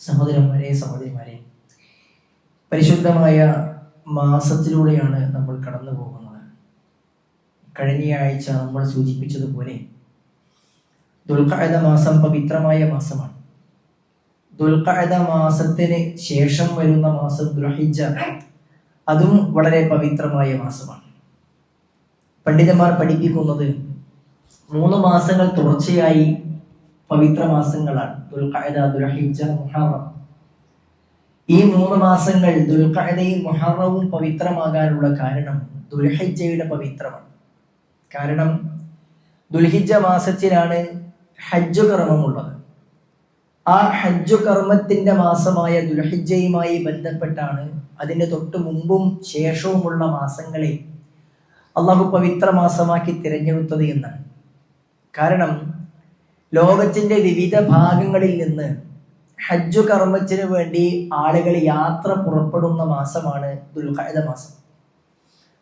സഹോദരന്മാരെ സഹോദരിമാരെ പരിശുദ്ധമായ മാസത്തിലൂടെയാണ് നമ്മൾ കടന്നു പോകുന്നത്. കഴിഞ്ഞയാഴ്ച നമ്മൾ സൂചിപ്പിച്ചതുപോലെ ദുൽഖഅദ മാസം പവിത്രമായ മാസമാണ്. ദുൽഖഅദ മാസത്തിന് ശേഷം വരുന്ന മാസം ദുൽഹിജ്ജ അതും വളരെ പവിത്രമായ മാസമാണ്. പണ്ഡിതന്മാർ പഠിപ്പിക്കുന്നത് മൂന്ന് മാസങ്ങൾ തുടർച്ചയായി പവിത്ര മാസങ്ങളാണ് ദുൽഖഅദ ദുൽഹിജ്ജ മുഹറം. ഈ മൂന്ന് മാസങ്ങൾ ദുൽഖഅദയും മുഹറവും പവിത്രമാകാനുള്ള കാരണം ദുൽഹിജ്ജയുടെ പവിത്രമാണ്. കാരണം ദുൽഹിജ്ജ മാസത്തിലാണ് ഹജ്ജ് കർമ്മമുള്ളത്. ആ ഹജ്ജ് കർമ്മത്തിന്റെ മാസമായ ദുൽഹിജ്ജയുമായി ബന്ധപ്പെട്ടാണ് അതിന്റെ തൊട്ട് മുമ്പും ശേഷവുമുള്ള മാസങ്ങളെ അള്ളാഹു പവിത്ര മാസമാക്കി തിരഞ്ഞെടുത്തത് എന്നാണ്. കാരണം ലോകത്തിന്റെ വിവിധ ഭാഗങ്ങളിൽ നിന്ന് ഹജ്ജു കർമ്മത്തിന് വേണ്ടി ആളുകൾ യാത്ര പുറപ്പെടുന്ന മാസമാണ് ദുൽഖഅദ മാസം.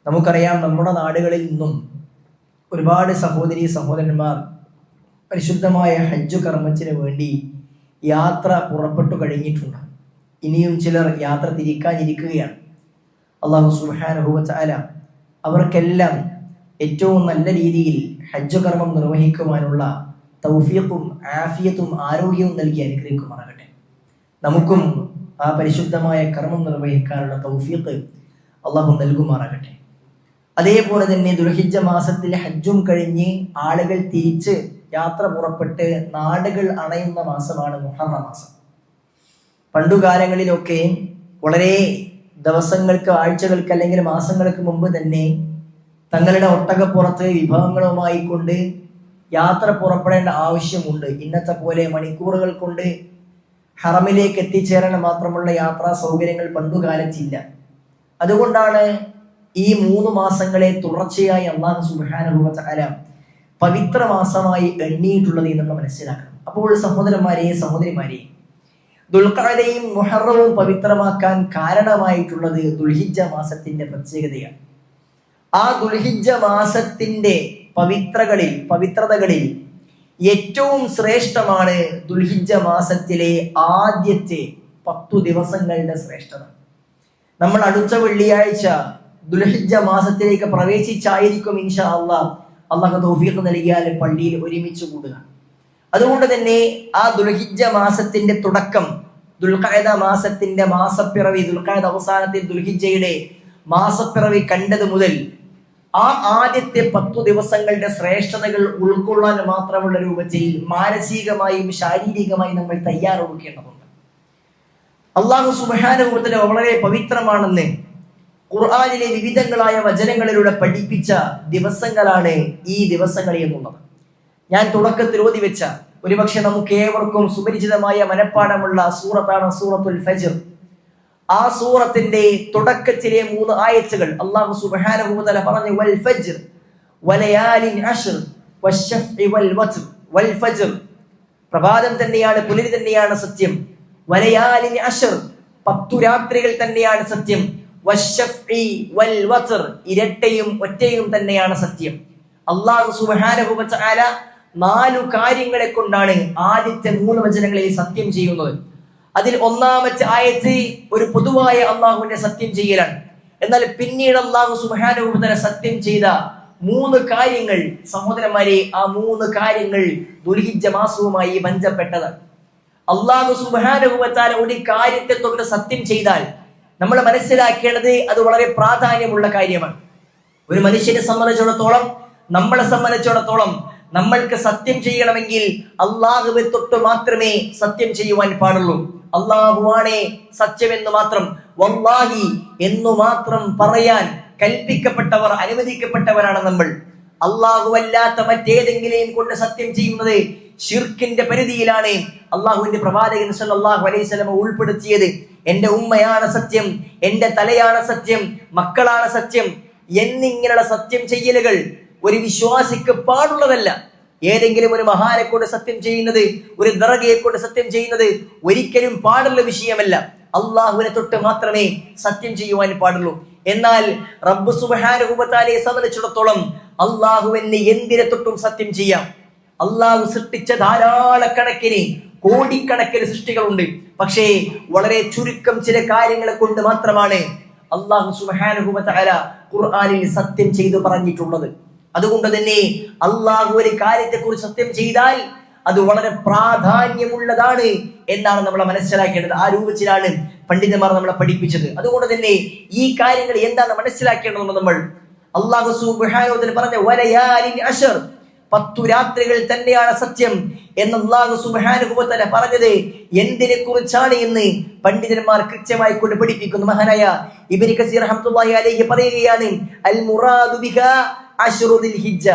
നമുക്കറിയാം നമ്മുടെ നാടുകളിൽ നിന്നും ഒരുപാട് സഹോദരി സഹോദരന്മാർ പരിശുദ്ധമായ ഹജ്ജു കർമ്മത്തിന് വേണ്ടി യാത്ര പുറപ്പെട്ടു കഴിഞ്ഞിട്ടുണ്ട്. ഇനിയും ചിലർ യാത്ര തിരിക്കാനിരിക്കുകയാണ്. അള്ളാഹു സുഹാനുഭവച്ചാല അവർക്കെല്ലാം ഏറ്റവും നല്ല രീതിയിൽ ഹജ്ജ് കർമ്മം നിർവഹിക്കുവാനുള്ള തൗഫീഖും ആഫിയത്തും ആരോഗ്യവും നൽകി അനുഗ്രഹിക്കുമാറാകട്ടെ. നമുക്കും ആ പരിശുദ്ധമായ കർമ്മം നിർവഹിക്കാനുള്ള തൗഫീഖ് അള്ളാഹു നൽകുമാറാകട്ടെ. അതേപോലെ തന്നെ ദുർഹിജ മാസത്തിൽ ഹജ്ജും കഴിഞ്ഞ് ആളുകൾ തിരിച്ച് യാത്ര പുറപ്പെട്ട് നാടുകൾ അണയുന്ന മാസമാണ് മുഹറ മാസം. പണ്ടുകാലങ്ങളിലൊക്കെ വളരെ ദിവസങ്ങൾക്ക് ആഴ്ചകൾക്ക് അല്ലെങ്കിൽ മാസങ്ങൾക്ക് മുമ്പ് തന്നെ തങ്ങളുടെ ഒട്ടകപ്പുറത്ത് വിഭവങ്ങളുമായി കൊണ്ട് യാത്ര പുറപ്പെടേണ്ട ആവശ്യമുണ്ട്. ഇന്നത്തെ പോലെ മണിക്കൂറുകൾ കൊണ്ട് ഹറമിലേക്ക് എത്തിച്ചേരാൻ മാത്രമുള്ള യാത്രാ സൗകര്യങ്ങൾ പണ്ടുകാലത്തില്ല. അതുകൊണ്ടാണ് ഈ മൂന്ന് മാസങ്ങളെ തുടർച്ചയായി അള്ളാഹു സുബാനുഭവ പവിത്ര മാസമായി എണ്ണിയിട്ടുള്ളത് നമ്മൾ മനസ്സിലാക്കണം. അപ്പോൾ സഹോദരന്മാരെ സഹോദരിമാരെ ദുൽഖാദയും മുഹറവും പവിത്രമാക്കാൻ കാരണമായിട്ടുള്ളത് ദുൽഹിജ മാസത്തിന്റെ പ്രത്യേകതയാണ്. ആ ദുൽഹിജ മാസത്തിന്റെ പവിത്രകളിൽ പവിത്രതകളിൽ ഏറ്റവും ശ്രേഷ്ഠമാണ് ദുൽഹിജ മാസത്തിലെ ആദ്യത്തെ പത്തു ദിവസങ്ങളുടെ ശ്രേഷ്ഠത. നമ്മൾ അടുത്ത വെള്ളിയാഴ്ച ദുൽഹിജ മാസത്തിലേക്ക് പ്രവേശിച്ചായിരിക്കും ഇൻഷാ അള്ളാഹ് അള്ളാഹ് തൗഫീഖ് നൽകിയാൽ പള്ളിയിൽ ഒരുമിച്ച് കൂടുക. അതുകൊണ്ട് തന്നെ ആ ദുൽഹിജ മാസത്തിന്റെ തുടക്കം ദുൽഖായത മാസത്തിന്റെ മാസപ്പിറവി ദുൽഖായത അവസാനത്തിൽ ദുൽഹിജയുടെ മാസപ്പിറവി കണ്ടത് മുതൽ ആ ആദ്യത്തെ പത്തു ദിവസങ്ങളുടെ ശ്രേഷ്ഠതകൾ ഉൾക്കൊള്ളാൻ മാത്രമുള്ള രൂപത്തിൽ മാനസികമായും ശാരീരികമായും നമ്മൾ തയ്യാറെടുക്കേണ്ടതുണ്ട്. അള്ളാഹു സുബാനുഭവത്തിന് വളരെ പവിത്രമാണെന്ന് ഖുർആാനിലെ വിവിധങ്ങളായ വചനങ്ങളിലൂടെ പഠിപ്പിച്ച ദിവസങ്ങളാണ് ഈ ദിവസങ്ങൾ എന്നുള്ളത്. ഞാൻ തുടക്കത്തിൽ ഓതി വെച്ച ഒരുപക്ഷെ നമുക്ക് ഏവർക്കും സുപരിചിതമായ മനഃപ്പാടമുള്ള സൂറത്താണ് സൂറത്തുൽ ഫജർ. ആ സൂറത്തിന്റെ തുടക്കത്തിലെ മൂന്ന് ആയത്തുകൾ അള്ളാഹു സുബ്ഹാനഹു വതആല പറഞ്ഞു വൽ ഫജ്ർ വലയാലിൻ വശഫ്ഇ വൽ വത്ർ വൽ ഫജ്ർ. പ്രഭാതം തന്നെയാണ് പുലരി തന്നെയാണ് സത്യം. വലയാലിൻ അശ്ർ പത്തു രാത്രികൾ തന്നെയാണ് സത്യം. വൽ വത്ർ ഇരട്ടയും ഒറ്റയും തന്നെയാണ് സത്യം. അള്ളാഹു വതആല നാലു കാര്യങ്ങളെ കൊണ്ടാണ് ആദ്യത്തെ മൂന്ന് വചനങ്ങളിൽ സത്യം ചെയ്യുന്നത്. അതിൽ ഒന്നാമത്തെ ആയത്ത് ഒരു പൊതുവായ അള്ളാഹുവിന്റെ സത്യം ചെയ്യലാണ്. എന്നാൽ പിന്നീട് അള്ളാഹു സുബാനുഭവത്തിന് സത്യം ചെയ്ത മൂന്ന് കാര്യങ്ങൾ സഹോദരന്മാരെ ആ മൂന്ന് കാര്യങ്ങൾ മാസവുമായി ബന്ധപ്പെട്ടത് അള്ളാഹു സുബാനുഭവത്താൽ ഒരു കാര്യത്തെ തൊട്ട് സത്യം ചെയ്താൽ നമ്മൾ മനസ്സിലാക്കേണ്ടത് അത് വളരെ പ്രാധാന്യമുള്ള കാര്യമാണ്. ഒരു മനുഷ്യനെ സംബന്ധിച്ചിടത്തോളം നമ്മളെ സംബന്ധിച്ചിടത്തോളം നമ്മൾക്ക് സത്യം ചെയ്യണമെങ്കിൽ അള്ളാഹുവെ തൊട്ട് മാത്രമേ സത്യം ചെയ്യുവാൻ പാടുള്ളൂ. അള്ളാഹുവാണേ സത്യമെന്ന് മാത്രം. വല്ലാഹി എന്നു മാത്രം പറയാൻ കൽപ്പിക്കപ്പെട്ടവർ അനുവദിക്കപ്പെട്ടവരാണ് നമ്മൾ. അല്ലാത്ത മറ്റേതെങ്കിലും കൊണ്ട് സത്യം ചെയ്യുന്നത് ഷിർക്കിന്റെ പരിധിയിലാണ് അള്ളാഹുവിന്റെ പ്രവാചകൻ സല്ലല്ലാഹു അലൈഹി സ്വലമ ഉൾപ്പെടുത്തിയത്. എന്റെ ഉമ്മയാണ് സത്യം എന്റെ തലയാണ് സത്യം മക്കളാണ് സത്യം. എന്നിങ്ങനെയുള്ള സത്യം ചെയ്യലുകൾ ഒരു വിശ്വാസിക്ക് പാടുള്ളതല്ല. ഏതെങ്കിലും ഒരു മഹാനെ കൊണ്ട് സത്യം ചെയ്യുന്നത് ഒരു ദറകയെ കൊണ്ട് സത്യം ചെയ്യുന്നത് ഒരിക്കലും പാടുള്ള വിഷയമല്ല. അള്ളാഹുവിനെ തൊട്ട് മാത്രമേ സത്യം ചെയ്യുവാൻ പാടുള്ളൂ. എന്നാൽ റബ്ബു സുബാനുഭവത്താലെ സംബന്ധിച്ചിടത്തോളം അള്ളാഹുവിനെ എന്തിനെ തൊട്ടും സത്യം ചെയ്യാം? അള്ളാഹു സൃഷ്ടിച്ച ധാരാളക്കണക്കിന് കോടിക്കണക്കിന് സൃഷ്ടികളുണ്ട്. പക്ഷേ വളരെ ചുരുക്കം ചില കാര്യങ്ങളെ കൊണ്ട് മാത്രമാണ് അള്ളാഹു സുബാനുഹുബ ഖുർആാനിൽ സത്യം ചെയ്തു പറഞ്ഞിട്ടുള്ളത്. അതുകൊണ്ട് തന്നെ അള്ളാഹു ഒരു കാര്യത്തെ കുറിച്ച് സത്യം ചെയ്താൽ അത് വളരെ പ്രാധാന്യമുള്ളതാണ് എന്നാണ് നമ്മൾ മനസ്സിലാക്കേണ്ടത്. ആ രൂപത്തിലാണ് പണ്ഡിതന്മാർ നമ്മളെ പഠിപ്പിച്ചത്. അതുകൊണ്ട് തന്നെ ഈ കാര്യങ്ങൾ എന്താണ് മനസ്സിലാക്കേണ്ടത് നമ്മൾ അള്ളാഹു പറഞ്ഞ വലയാലിൻ അശർ പത്തു രാത്രികൾ തന്നെയാണ് സത്യം എന്ന് അള്ളാഹു സുബാനുഭവത്തല പറഞ്ഞത്. എന്തിനെ കുറിച്ചാണ് എന്ന് പണ്ഡിതന്മാർ കൃത്യമായി കൊണ്ട് പഠിപ്പിക്കുന്നു. മഹാനായ ഇബിൻ കസീർ അഹമ്മദ് അലൈഹി പറയുകയാണ് അൽ മുറാദു ബിഹാ അശ്റു ഹിജ്ജ.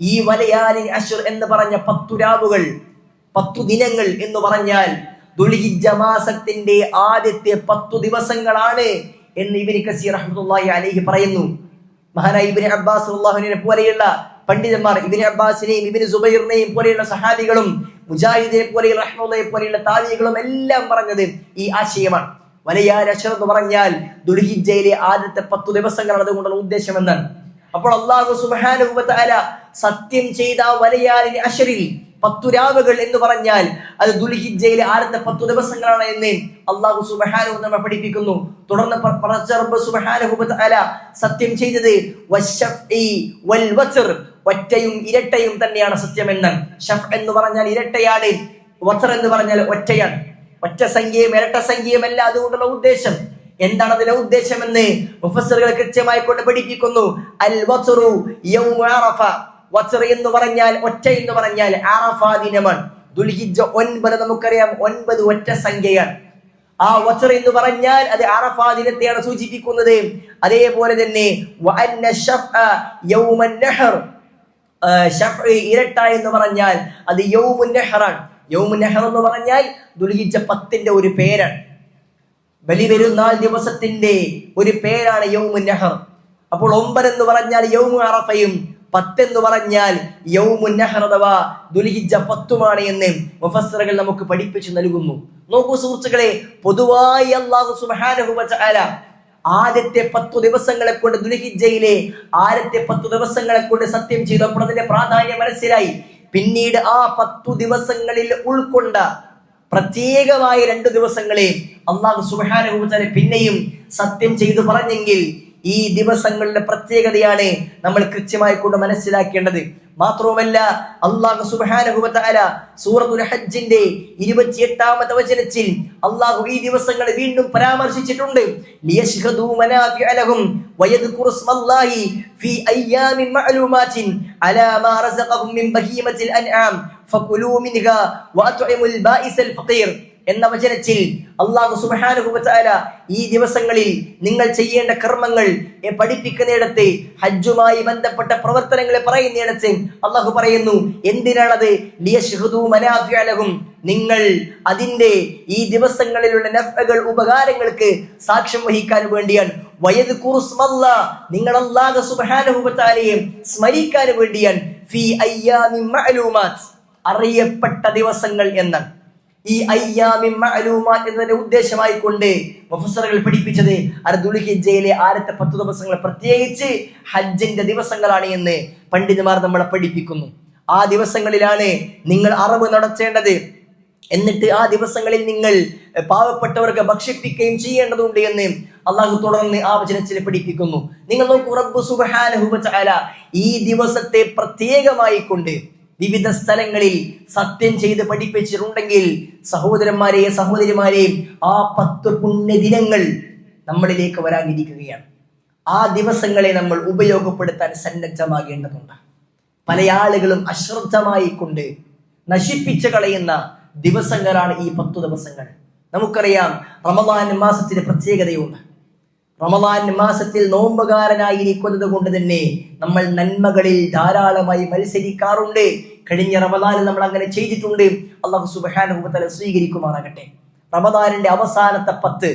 ഈ വലയാലി അഷർ എന്ന് പറഞ്ഞ പത്തു രാവുകൾ പത്തു ദിനങ്ങൾ എന്ന് പറഞ്ഞാൽ ദുൽഹിജ്ജ മാസത്തിന്റെ ആദ്യത്തെ പത്തു ദിവസങ്ങളാണ് എന്ന് ഇബിന് കസീർ അഹമ്മദ് അലൈഹി പറയുന്നു. മഹാനായ ഇബിന് അബ്ബാസ് അള്ളാഹുവിനെ പോലെയുള്ള പണ്ഡിതന്മാർ ഇബിന് അബ്ബാസിനെയും ഇബിന് സുബൈറിനെയും പോലെയുള്ള സഹാബികളും മുജാഹിദിനെ പോലെയുള്ള റഹ്മുള്ളയെ പോലെയുള്ള താലികളും എല്ലാം പറഞ്ഞത് ഈ ആശയമാണ്. വലയാൽ അഷർ എന്ന് പറഞ്ഞാൽ ദുൽഹിജ്ജയിലെ ആദ്യത്തെ പത്തു ദിവസങ്ങളാണ് അതുകൊണ്ടുള്ള ഉദ്ദേശം എന്നാണ്. അപ്പോൾ അള്ളാഹു സുബാനുഭവത്താല സത്യം ചെയ്ത വലയാലിന് അശരിൽ പത്തു രാവുകൾ എന്ന് പറഞ്ഞാൽ അത് ദുൽഹിജയിലെ ആദ്യത്തെ പത്തു ദിവസങ്ങളാണ് എന്ന് അള്ളാഹു സുബഹാനഹു നമ്മെ പഠിപ്പിക്കുന്നു. തുടർന്ന് സത്യം ചെയ്തത് ഒറ്റയും ഇരട്ടയും തന്നെയാണ് സത്യമെന്ന്. ഷഫ് എന്ന് പറഞ്ഞാൽ ഇരട്ടയാണ് വസർ എന്ന് പറഞ്ഞാൽ ഒറ്റയാണ്. ഒറ്റ സംഖ്യയും ഇരട്ട സംഖ്യയും അല്ല അതുകൊണ്ടുള്ള ഉദ്ദേശം. എന്താണ് അതിന്റെ ഉദ്ദേശമെന്ന് മുഫസറുകൾ കൃത്യമായി കൊണ്ട് പഠിപ്പിക്കുന്നു. അൽ വസറു വസർ എന്ന് പറഞ്ഞാൽ ഒറ്റ എന്ന് പറഞ്ഞാൽ അറഫ ദിനമാണ്. ദുൽഹിജ്ജ ഒൻപത് നമുക്കറിയാം. ഒൻപത് ഒറ്റ സംഖ്യയാണ്. ആ വസർ എന്ന് പറഞ്ഞാൽ അത് അറഫ ദിനത്തെയാണ് സൂചിപ്പിക്കുന്നത്. അതേപോലെ തന്നെ ഇരട്ട എന്ന് പറഞ്ഞാൽ അത് യൗമുൻ നെഹറാണ്. യൗമുൻ നെഹർ എന്ന് പറഞ്ഞാൽ ദുൽഹിജ്ജ പത്തിന്റെ ഒരു പേരാണ്. ബലിപെരുന്നാൾ ദിവസത്തിന്റെ ഒരു പേരാണ് യൗമു നഹർ അപ്പോൾ ഒമ്പത് എന്ന് പറഞ്ഞാൽ യൗമു അറഫയും പത്ത് എന്ന് പറഞ്ഞാൽ യൗമു നഹർ അഥവാ ദുൽഹിജ്ജ പത്തുമാണ് എന്ന് മുഫസ്സറുകൾ നമുക്ക് പഠിപ്പിച്ചു നൽകുന്നു. നോക്കൂ സുഹൃത്തുക്കളെ പൊതുവായി അള്ളാഹു സുബ്ഹാനഹു വ തആല ആദ്യത്തെ പത്തു ദിവസങ്ങളെ കൊണ്ട് ദുൽഹിജ്ജയിലെ ആദ്യത്തെ പത്തു ദിവസങ്ങളെ കൊണ്ട് സത്യം ചെയ്തു അപ്പോൾ അതിന്റെ പ്രാധാന്യം മനസ്സിലായി. പിന്നീട് ആ പത്തു ദിവസങ്ങളിൽ ഉൾക്കൊണ്ട പ്രത്യേകമായ രണ്ടു ദിവസങ്ങളെ അള്ളാഹു സുബാനുഭവത്താലെ പിന്നെയും സത്യം ചെയ്തു പറഞ്ഞെങ്കിൽ ഈ ദിവസങ്ങളുടെ പ്രത്യേകതയാണ് നമ്മൾ കൃത്യമായി കൊണ്ട് മനസ്സിലാക്കേണ്ടത്. മാത്രവുമല്ല അള്ളാഹു സുബാനുഭവത്താല സൂറത്തുൽ ഹജ്ജിന്റെ ഇരുപത്തിയെട്ടാമത്തെ വചനത്തിൽ അള്ളാഹു ഈ ദിവസങ്ങൾ വീണ്ടും പരാമർശിച്ചിട്ടുണ്ട്. ലിയശ്ഹദൂ മനാഫിഅ ലഹും വയദ്കുറു സ്മല്ലാഹി ഫീ അയ്യാമിൻ മഅലൂമാത്തിൻ അലാ മാ റസഖഹും മിൻ ബഹീമത്തിൽ അൻആം. എന്ന വചനത്തിൽ അള്ളാഹു വ ഈ ദിവസങ്ങളിൽ നിങ്ങൾ ചെയ്യേണ്ട കർമ്മങ്ങൾ പഠിപ്പിക്കുന്നിടത്ത് ഹജ്ജുമായി ബന്ധപ്പെട്ട പ്രവർത്തനങ്ങളെ പറയുന്നിടത്ത് അള്ളാഹു പറയുന്നു എന്തിനാണത്? ലഹും. നിങ്ങൾ അതിന്റെ ഈ ദിവസങ്ങളിലുള്ള നഫകൾ ഉപകാരങ്ങൾക്ക് സാക്ഷ്യം വഹിക്കാൻ വേണ്ടിയാണ്. വയത് കുറുസ്മല്ല നിങ്ങൾ അള്ളാഹു വ സ്മരിക്കാൻ വേണ്ടിയാണ്. ഫീ അയ്യാമി അറിയപ്പെട്ട ദിവസങ്ങൾ എന്നാണ്. ഈ അയ്യാമിം മഅലൂമാത്ത് എന്നതിന്റെ ഉദ്ദേശമായി കൊണ്ട് മുഫസ്സറുകൾ പഠിപ്പിച്ചത് അത് ദുൽഹിജ്ജയിലെ ആദ്യത്തെ പത്ത് ദിവസങ്ങൾ പ്രത്യേകിച്ച് ഹജ്ജിന്റെ ദിവസങ്ങളാണ് എന്ന് പണ്ഡിതന്മാർ നമ്മളെ പഠിപ്പിക്കുന്നു. ആ ദിവസങ്ങളിലാണ് നിങ്ങൾ അറിവ് നടത്തേണ്ടത്. എന്നിട്ട് ആ ദിവസങ്ങളിൽ നിങ്ങൾ പാവപ്പെട്ടവർക്ക് ഭക്ഷിപ്പിക്കുകയും ചെയ്യേണ്ടതുണ്ട് എന്ന് അള്ളാഹു തുടർന്ന് ആ വചനത്തിൽ പഠിപ്പിക്കുന്നു. നിങ്ങൾ നോക്കൂ റബ്ബു സുബ്ഹാനഹു വ ഈ ദിവസത്തെ പ്രത്യേകമായി കൊണ്ട് വിവിധ സ്ഥലങ്ങളിൽ സത്യം ചെയ്ത് പഠിപ്പിച്ചിട്ടുണ്ടെങ്കിൽ സഹോദരന്മാരെ സഹോദരിമാരെ ആ പത്ത് പുണ്യദിനങ്ങൾ നമ്മളിലേക്ക് വരാനിരിക്കുകയാണ്. ആ ദിവസങ്ങളെ നമ്മൾ ഉപയോഗപ്പെടുത്താൻ സന്നദ്ധമാകേണ്ടതുണ്ട്. പല ആളുകളും അശ്രദ്ധമായി കൊണ്ട് നശിപ്പിച്ചു കളയുന്ന ദിവസങ്ങളാണ് ഈ പത്തു ദിവസങ്ങൾ. നമുക്കറിയാം റമദാൻ മാസത്തിന് പ്രത്യേകതയുണ്ട്. റമദാൻ മാസത്തിൽ നോമ്പുകാരനായിരിക്കുന്നത് കൊണ്ട് തന്നെ നമ്മൾ നന്മകളിൽ ധാരാളമായി മത്സരിക്കാറുണ്ട്. കഴിഞ്ഞ റമദാനിൽ നമ്മൾ അങ്ങനെ ചെയ്തിട്ടുണ്ട്. അള്ളാഹു സുബാനുഭവത്തല സ്വീകരിക്കുമാറാകട്ടെ. റമദാനിന്റെ അവസാനത്തെ പത്ത്